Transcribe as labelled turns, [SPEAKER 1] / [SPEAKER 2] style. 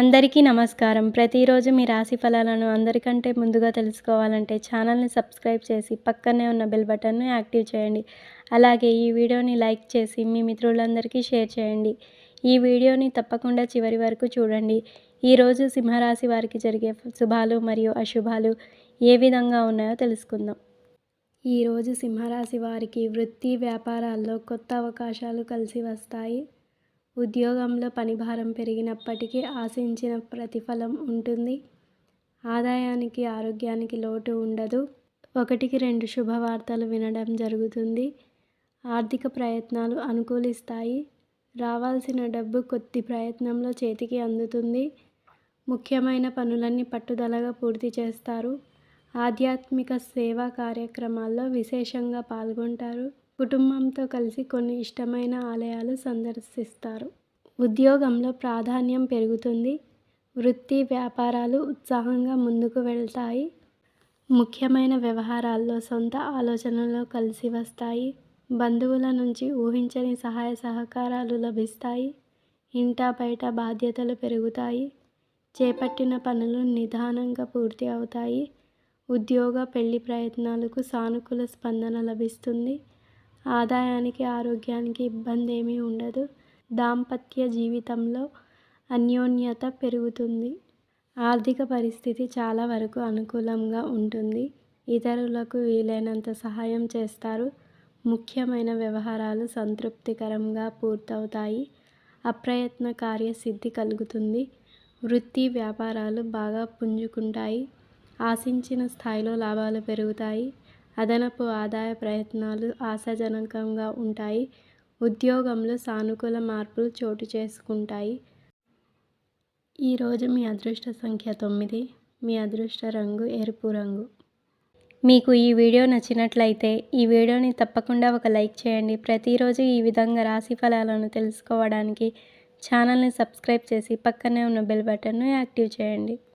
[SPEAKER 1] అందరికీ నమస్కారం. ప్రతిరోజు మీ రాశి ఫలాలను అందరికంటే ముందుగా తెలుసుకోవాలంటే ఛానల్ని సబ్స్క్రైబ్ చేసి పక్కనే ఉన్న బెల్ బటన్ను యాక్టివ్ చేయండి. అలాగే ఈ వీడియోని లైక్ చేసి మీ మిత్రులందరికీ షేర్ చేయండి. ఈ వీడియోని తప్పకుండా చివరి వరకు చూడండి. ఈరోజు సింహరాశి వారికి జరిగే శుభాలు మరియు అశుభాలు ఏ విధంగా ఉన్నాయో తెలుసుకుందాం. ఈరోజు సింహరాశి వారికి వృత్తి వ్యాపారాల్లో కొత్త అవకాశాలు కలిసి వస్తాయి. ఉద్యోగంలో పనిభారం పెరిగినప్పటికీ ఆశించిన ప్రతిఫలం ఉంటుంది. ఆదాయానికి ఆరోగ్యానికి లోటు ఉండదు. ఒకటికి రెండు శుభవార్తలు వినడం జరుగుతుంది. ఆర్థిక ప్రయత్నాలు అనుకూలిస్తాయి. రావాల్సిన డబ్బు కొద్ది ప్రయత్నంలో చేతికి అందుతుంది. ముఖ్యమైన పనులన్నీ పట్టుదలగా పూర్తి చేస్తారు. ఆధ్యాత్మిక సేవా కార్యక్రమాల్లో విశేషంగా పాల్గొంటారు. కుటుంబంతో కలిసి కొన్ని ఇష్టమైన ఆలయాలు సందర్శిస్తారు. ఉద్యోగంలో ప్రాధాన్యం పెరుగుతుంది. వృత్తి వ్యాపారాలు ఉత్సాహంగా ముందుకు వెళ్తాయి. ముఖ్యమైన వ్యవహారాల్లో సొంత ఆలోచనలు కలిసి వస్తాయి. బంధువుల నుంచి ఊహించని సహాయ సహకారాలు లభిస్తాయి. ఇంటా బయట బాధ్యతలు పెరుగుతాయి. చేపట్టిన పనులు నిదానంగా పూర్తి అవుతాయి. ఉద్యోగ పెళ్ళి ప్రయత్నాలకు సానుకూల స్పందన లభిస్తుంది. ఆదాయానికి ఆరోగ్యానికి ఇబ్బంది ఏమీ ఉండదు. దాంపత్య జీవితంలో అన్యోన్యత పెరుగుతుంది. ఆర్థిక పరిస్థితి చాలా వరకు అనుకూలంగా ఉంటుంది. ఇతరులకు వీలైనంత సహాయం చేస్తారు. ముఖ్యమైన వ్యవహారాలు సంతృప్తికరంగా పూర్తవుతాయి. అప్రయత్న కార్యసిద్ధి కలుగుతుంది. వృత్తి వ్యాపారాలు బాగా పుంజుకుంటాయి. ఆశించిన స్థాయిలో లాభాలు పెరుగుతాయి. అదనపు ఆదాయ ప్రయత్నాలు ఆశాజనకంగా ఉంటాయి. ఉద్యోగంలో సానుకూల మార్పులు చోటు చేసుకుంటాయి. ఈరోజు మీ అదృష్ట సంఖ్య తొమ్మిది. మీ అదృష్ట రంగు ఎరుపు రంగు. మీకు ఈ వీడియో నచ్చినట్లయితే ఈ వీడియోని తప్పకుండా ఒక లైక్ చేయండి. ప్రతిరోజు ఈ విధంగా రాశి ఫలాలను తెలుసుకోవడానికి ఛానల్ని సబ్స్క్రైబ్ చేసి పక్కనే ఉన్న బెల్ బటన్ను యాక్టివ్ చేయండి.